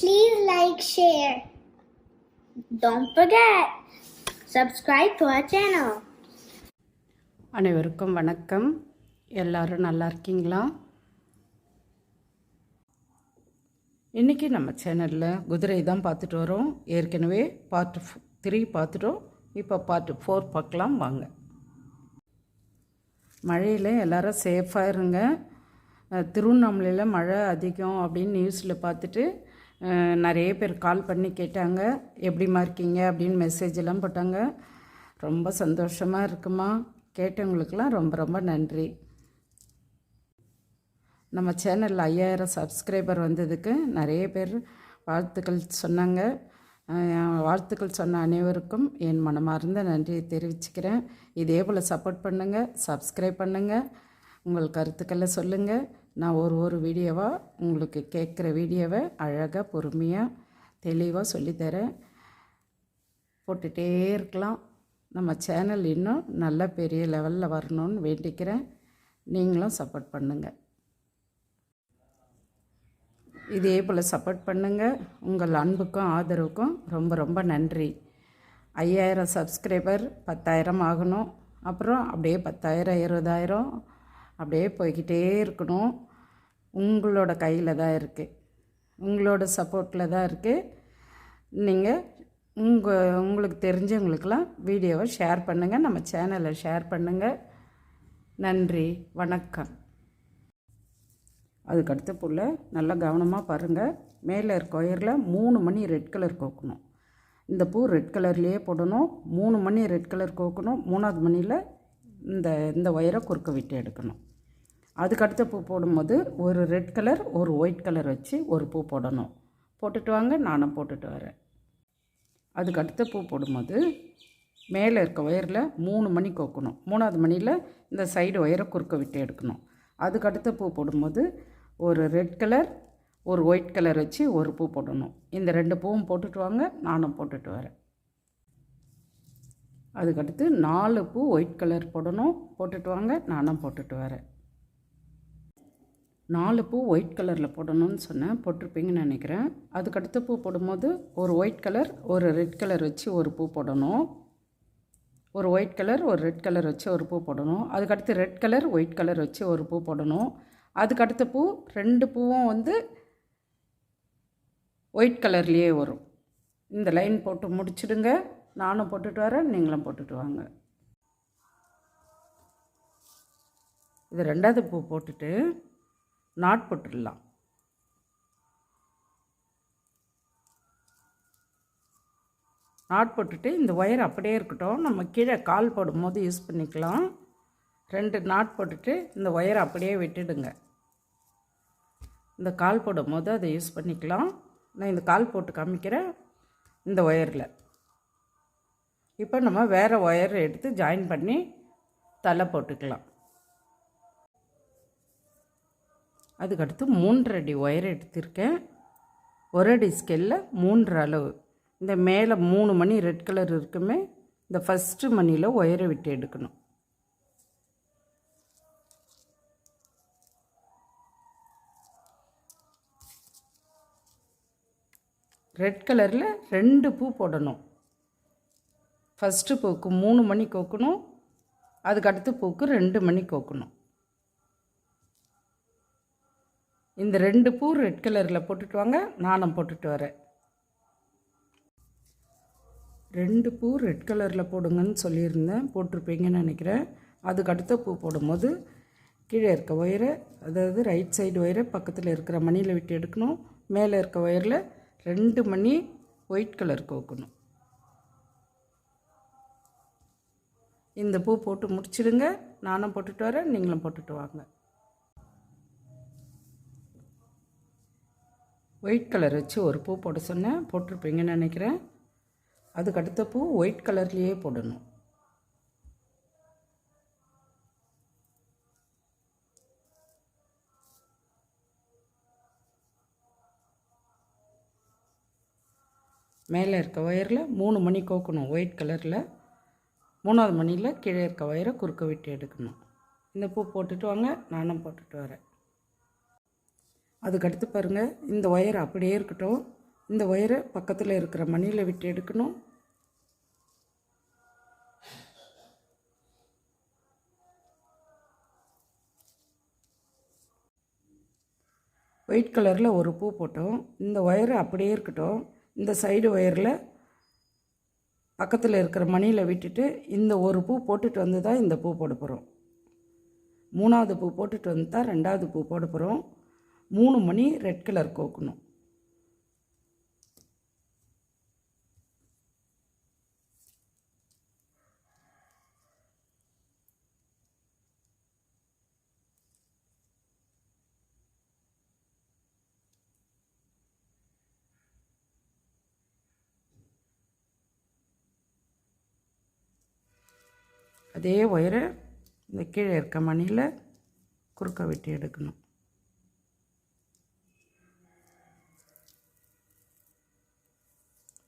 Please like, share. Don't forget, subscribe to our channel. அனைவருக்கும் வணக்கம். எல்லாரும் நல்லா இருக்கீங்களா? இன்றைக்கி நம்ம சேனலில் குதிரை தான் பார்த்துட்டு வரோம். ஏற்கனவே பார்ட் த்ரீ பார்த்துட்டோம். இப்போ பார்ட் ஃபோர் பார்க்கலாம் வாங்க. மழையில் எல்லோரும் சேஃபாக இருங்க. திருவண்ணாமலையில் மழை அதிகம் அப்படின்னு நியூஸில் பார்த்துட்டு நிறைய பேர் கால் பண்ணி கேட்டாங்க. எப்படிமா இருக்கீங்க? அப்படின்னு மெசேஜ் எல்லாம் போட்டாங்க. ரொம்ப சந்தோஷமாக இருக்குமா? கேட்டவங்களுக்கெல்லாம் ரொம்ப ரொம்ப நன்றி. நம்ம சேனலில் ஐயாயிரம் சப்ஸ்கிரைபர் வந்ததுக்கு நிறைய பேர் வாழ்த்துக்கள் சொன்னாங்க. வாழ்த்துக்கள் சொன்ன அனைவருக்கும் என் மனமார்ந்த நன்றியை தெரிவிச்சுக்கிறேன். இதே போல் சப்போர்ட் பண்ணுங்கள் சப்ஸ்கிரைப் பண்ணுங்கள் உங்கள் கருத்துக்களை சொல்லுங்கள் நான் ஒரு ஒரு வீடியோவாக உங்களுக்கு கேட்குற வீடியோவை அழகாக பொறுமையாக தெளிவாக சொல்லித்தரேன். போட்டுகிட்டே இருக்கலாம். நம்ம சேனல் இன்னும் நல்ல பெரிய லெவலில் வரணும்னு வேண்டிக்கிறேன். நீங்களும் சப்போர்ட் பண்ணுங்கள் இதே போல் சப்போர்ட் பண்ணுங்கள் உங்கள் அன்புக்கும் ஆதரவுக்கும் ரொம்ப ரொம்ப நன்றி. ஐயாயிரம் சப்ஸ்கிரைபர் பத்தாயிரம் ஆகணும். அப்புறம் அப்படியே பத்தாயிரம் இருபதாயிரம் அப்படியே போய்கிட்டே இருக்கணும். உங்களோட கையில் தான் இருக்குது உங்களோட சப்போர்ட்டில் தான் இருக்குது நீங்கள் உங்கள் உங்களுக்கு தெரிஞ்சவங்களுக்கெல்லாம் வீடியோவை ஷேர் பண்ணுங்கள் நம்ம சேனலை ஷேர் பண்ணுங்கள் நன்றி. வணக்கம். அதுக்கடுத்த புள்ள நல்லா கவனமாக பாருங்கள் மேலே இருக்க ஒயரில் மூணு மணி ரெட் கலர் கோக்கணும். இந்த பூ ரெட் கலர்லேயே போடணும். மூணு மணி ரெட் கலர் கோக்கணும். மூணாவது மணியில் இந்த இந்த ஒயரை குறுக்க விட்டு எடுக்கணும். அதுக்கடுத்த பூ போடும்போது ஒரு ரெட் கலர் ஒரு ஒயிட் கலர் வச்சு ஒரு பூ போடணும். போட்டுட்டு வாங்க நானும் போட்டுட்டு வரேன். அதுக்கு அடுத்த பூ போடும்போது மேலே இருக்க ஒயரில் மூணு மணி கோக்கணும். மூணாவது மணியில் இந்த சைடு ஒயரை குறுக்க விட்டு எடுக்கணும். அதுக்கு அடுத்த பூ போடும்போது ஒரு ரெட் கலர் ஒரு ஒயிட் கலர் வச்சு ஒரு பூ போடணும். இந்த ரெண்டு பூவும் போட்டுட்டு வாங்க நானும் போட்டுட்டு வரேன். அதுக்கடுத்து நாலு பூ ஒயிட் கலர் போடணும். போட்டுட்டு வாங்க நானும் போட்டுட்டு வரேன். நாலு பூ ஒயிட் கலரில் போடணும்னு சொன்னேன். போட்டிருப்பீங்கன்னு நினைக்கிறேன். அதுக்கடுத்த பூ போடும்போது ஒரு ஒயிட் கலர் ஒரு ரெட் கலர் வச்சு ஒரு பூ போடணும். ஒரு ஒயிட் கலர் ஒரு ரெட் கலர் வச்சு ஒரு பூ போடணும். அதுக்கடுத்து ரெட் கலர் ஒயிட் கலர் வச்சு ஒரு பூ போடணும். அதுக்கடுத்த பூ ரெண்டு பூவும் வந்து ஒயிட் கலர்லேயே வரும். இந்த லைன் போட்டு முடிச்சிடுங்க. நானும் போட்டுட்டு வரேன் நீங்களும் போட்டுட்டு வாங்க. இது ரெண்டாவது பூ போட்டுட்டு நாட் போட்டுடலாம். நாட் போட்டுட்டு இந்த ஒயர் அப்படியே இருக்கட்டும். நம்ம கீழே கால் போடும்போது யூஸ் பண்ணிக்கலாம். ரெண்டு நாட் போட்டுட்டு இந்த ஒயரை அப்படியே விட்டுடுங்க. இந்த கால் போடும்போது அதை யூஸ் பண்ணிக்கலாம். நான் இந்த கால் போட்டு காமிக்கிறேன் இந்த ஒயரில். இப்போ நம்ம வேறு ஒயர் எடுத்து ஜாயின் பண்ணி தலை போட்டுக்கலாம். அதுக்கடுத்து மூன்றடி ஒயர் எடுத்திருக்கேன். ஒரு அடி ஸ்கெல்லில் மூன்று அளவு. இந்த மேலே மூணு மணி ரெட் கலர் இருக்குமே இந்த ஃபஸ்ட்டு மணியில் ஒயரை விட்டு எடுக்கணும். ரெட் கலரில் ரெண்டு பூ போடணும். ஃபஸ்ட்டு பூக்கு மூணு மணி கோக்கணும் அதுக்கடுத்து பூக்கு ரெண்டு மணி கோக்கணும். இந்த ரெண்டு பூ ரெட் கலரில் போட்டுட்டு வாங்க நானும் போட்டுட்டு வரேன். ரெண்டு பூ ரெட் கலரில் போடுங்கன்னு சொல்லியிருந்தேன் போட்டிருப்பீங்கன்னு நினைக்கிறேன். அதுக்கு அடுத்த பூ போடும்போது கீழே இருக்க ஒயரை அதாவது ரைட் சைடு ஒயரை பக்கத்தில் இருக்கிற மணியில் விட்டு எடுக்கணும். மேலே இருக்க ஒயரில் ரெண்டு மணி ஒயிட் கலர் கோக்கணும். இந்த பூ போட்டு முடிச்சிடுங்க. நானும் போட்டுட்டு வரேன். நீங்களும் போட்டுட்டு வாங்க. ஒயிட் கலர் வச்சு ஒரு பூ போட சொன்னேன். போட்டிருப்பீங்கன்னு நினைக்கிறேன். அதுக்கு அடுத்த பூ ஒயிட் கலர்லேயே போடணும். மேலே இருக்க ஒயரில் மூணு மணி கோக்கணும் ஒயிட் கலரில் மூணாவது மணியில் கீழே இருக்க ஒயரை குறுக்க விட்டு எடுக்கணும். இந்த பூ போட்டுட்டு வாங்க நானும் போட்டுட்டு வரேன். அதுக்கடுத்து பாருங்கள் இந்த ஒயர் அப்படியே இருக்கட்டும். இந்த ஒயரை பக்கத்தில் இருக்கிற மணியில் விட்டு எடுக்கணும். ஒயிட் கலரில் ஒரு பூ போட்டோம். இந்த ஒயரு அப்படியே இருக்கட்டும். இந்த சைடு ஒயரில் பக்கத்தில் இருக்கிற மணியில் விட்டுட்டு இந்த ஒரு பூ போட்டுட்டு வந்து தான் இந்த பூ போட போகிறோம் மூணாவது பூ போட்டுட்டு வந்து தான் ரெண்டாவது பூ போட போகிறோம் மூணு மணி ரெட் கலர் கோக்கணும். அதே ஒயரை இந்த கீழே இருக்க மணியில் குறுக்க வெட்டி எடுக்கணும்.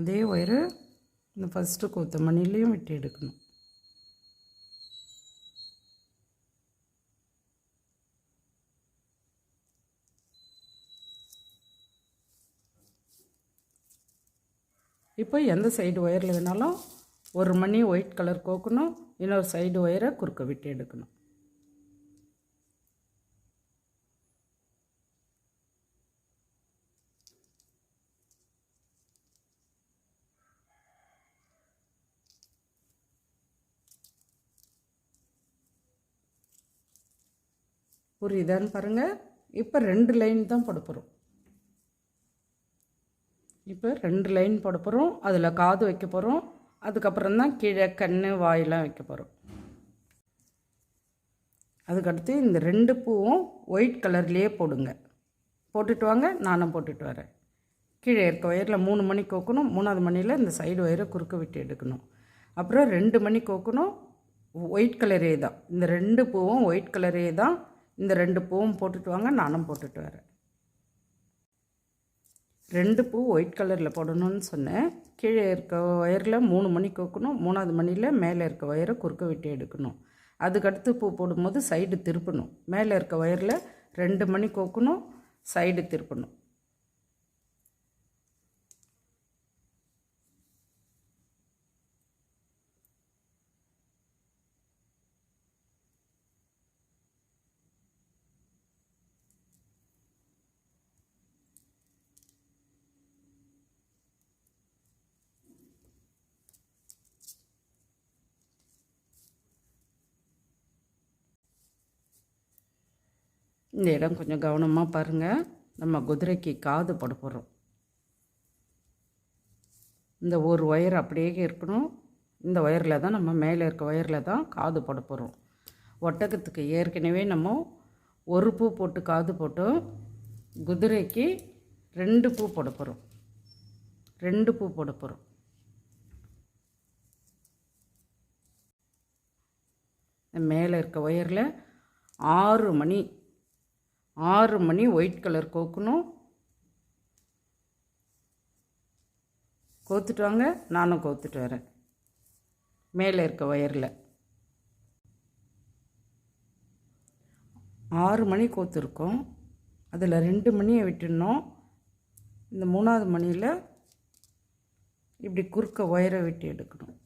அதே ஒயரு இந்த ஃபஸ்ட்டு கூத்த மணிலையும் வெட்டி எடுக்கணும். இப்போ எந்த சைடு ஒயரில் வேணாலும் ஒரு மணி ஒயிட் கலர் கோக்கணும் இன்னொரு சைடு ஒயரை குறுக்க விட்டு எடுக்கணும். புரியுதான்னு பாருங்கள் இப்போ ரெண்டு லைன் தான் போட போகிறோம் இப்போ ரெண்டு லைன் போட போகிறோம் அதில் காது வைக்க போகிறோம் அதுக்கப்புறம் தான் கீழே கண் வாயெல்லாம் வைக்க போகிறோம் அதுக்கடுத்து இந்த ரெண்டு பூவும் ஒயிட் கலர்லேயே போடுங்க. போட்டுட்டு வாங்க நானும் போட்டுட்டு வரேன். கீழே இருக்க ஒயரில் மூணு மணி கோக்கணும் மூணாவது மணியில் இந்த சைடு ஒயரை குறுக்க விட்டு எடுக்கணும். அப்புறம் ரெண்டு மணி கோக்கணும் ஒயிட் கலரே தான். இந்த ரெண்டு பூவும் ஒயிட் கலரே தான். இந்த ரெண்டு பூவும் போட்டுட்டு வாங்க நானும் போட்டுட்டு வரேன். ரெண்டு பூ ஒயிட் கலரில் போடணும்னு சொன்னேன். கீழே இருக்க ஒயரில் மூணு மணி கோக்கணும். மூணாவது மணியில் மேலே இருக்க ஒயரை குறுக்க விட்டு எடுக்கணும். அதுக்கடுத்து பூ போடும்போது சைடு திருப்பணும். மேலே இருக்க ஒயரில் ரெண்டு மணி கோக்கணும். சைடு திருப்பணும். இந்த இடம் கொஞ்சம் கவனமாக பாருங்கள் நம்ம குதிரைக்கு காது படுப்புறோம் இந்த ஒரு ஒயர் அப்படியே இருக்கணும். இந்த ஒயரில் தான் நம்ம மேலே இருக்க ஒயரில் தான் காது போட ஒட்டகத்துக்கு ஏற்கனவே நம்ம ஒரு பூ போட்டு காது போட்டோம் குதிரைக்கு ரெண்டு பூ போட போகிறோம் ரெண்டு பூ போட போகிறோம் மேலே இருக்க ஒயரில் ஆறு மணி ஆறு மணி ஒயிட் கலர் கோக்கணும். கோத்துட்டு வாங்க நானும் கோத்துட்டு வரேன். மேலே இருக்க ஒயரில் ஆறு மணி கோத்துருக்கோம். அதில் ரெண்டு மணியை விட்டுடணும். இந்த மூணாவது மணியில் இப்படி குறுக்க ஒயரை விட்டு எடுக்கணும்.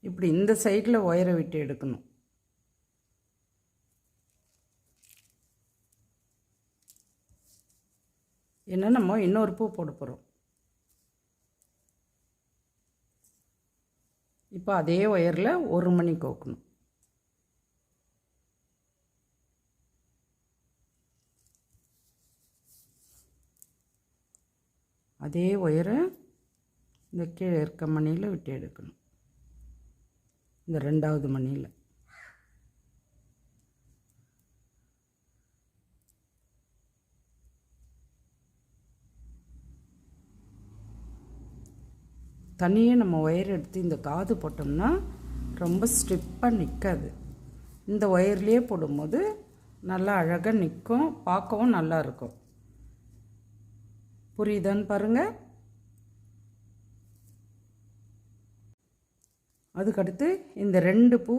இப்படி இந்த சைடில் ஒயரை விட்டு எடுக்கணும். ஏன்னா நம்ம இன்னொரு பூ போட போகிறோம் இப்போ அதே ஒயரில் ஒரு மணி கோக்கணும். அதே ஒயரை இந்த கீழே இருக்க மணியில் விட்டு எடுக்கணும். இந்த ரெண்டாவது மணியில். தனியாக நம்ம ஒயர் எடுத்து இந்த காது போட்டோம்னா ரொம்ப ஸ்ட்ரிப்பாக நிற்காது இந்த ஒயர்லேயே போடும்போது நல்லா அழகாக நிற்கும் பார்க்கவும் நல்லா இருக்கும். புரியுதான்னு பாருங்கள் அதுக்கடுத்து இந்த ரெண்டு பூ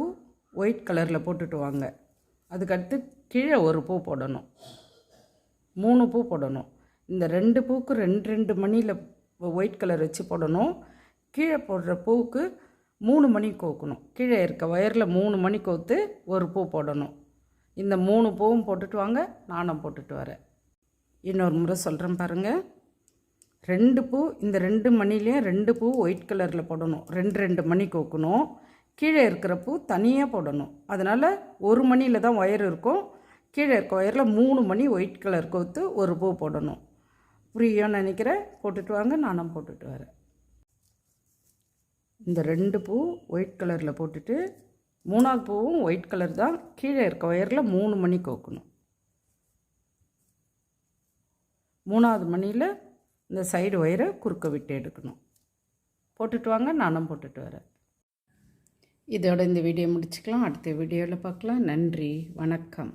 ஒயிட் கலரில் போட்டுட்டு வாங்க. அதுக்கடுத்து கீழே ஒரு பூ போடணும். மூணு பூ போடணும். இந்த ரெண்டு பூக்கு ரெண்டு ரெண்டு மணியில் ஒயிட் கலர் வச்சு போடணும். கீழே போடுற பூவுக்கு மூணு மணி கோக்கணும். கீழே இருக்க ஒயரில் மூணு மணி கோத்து ஒரு பூ போடணும். இந்த மூணு பூவும் போட்டுட்டு வாங்க நானும் போட்டுட்டு வரேன். இன்னொரு முறை சொல்கிறேன் பாருங்கள் ரெண்டு பூ இந்த ரெண்டு மணிலேயும் ரெண்டு பூ ஒயிட் கலரில் போடணும். ரெண்டு ரெண்டு மணி கோக்கணும். கீழே இருக்கிற பூ தனியாக போடணும். அதனால் ஒரு மணியில் தான் ஒயர் இருக்கும். கீழே இருக்க ஒயரில் மூணு மணி ஒயிட் கலர் கோத்து ஒரு பூ போடணும். புரியும்னு நினைக்கிறேன். போட்டுட்டு வாங்க நானும் போட்டுட்டு வரேன். இந்த ரெண்டு பூ ஒயிட் கலரில் போட்டுட்டு மூணாவது பூவும் ஒயிட் கலர் தான். கீழே இருக்க ஒயரில் மூணு மணி கோக்கணும். மூணாவது மணியில் இந்த சைடு ஒயரை குறுக்க விட்டு எடுக்கணும். போட்டுட்டு வாங்க நானும் போட்டுட்டு வரேன். இதோட இந்த வீடியோ முடிச்சுக்கலாம். அடுத்த வீடியோவில் பார்க்கலாம். நன்றி. வணக்கம்.